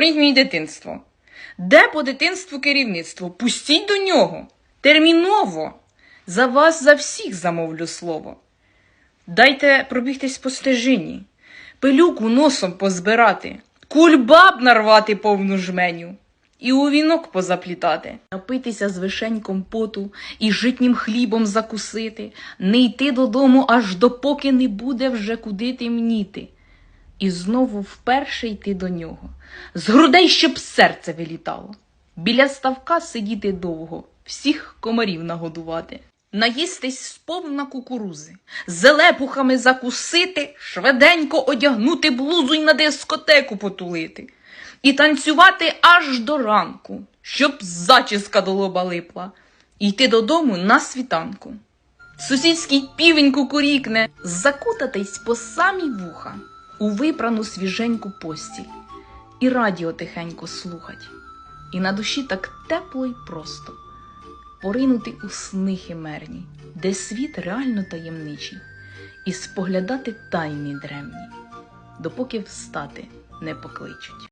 Мені дитинство. Де по дитинству керівництво? Пустіть до нього. Терміново. За вас за всіх замовлю слово. Дайте пробігтись по стежині, пилюку носом позбирати, кульбаб нарвати повну жменю і у вінок позаплітати, напитися з вишень компоту і житнім хлібом закусити, не йти додому, аж допоки не буде вже куди темніти. І знову вперше йти до нього, з грудей, щоб серце вилітало, біля ставка сидіти довго, всіх комарів нагодувати, наїстись сповна кукурузи, зелепухами закусити, швиденько одягнути блузу й на дискотеку потулити, і танцювати аж до ранку, щоб зачіска до лоба липла, і йти додому на світанку. Сусідський півень кукурікне, закутатись по самі вуха, у випрану свіженьку постіль, і радіо тихенько слухать, і на душі так тепло й просто поринути у сни химерні, де світ реально таємничий, і споглядати тайні древні, допоки встати не покличуть.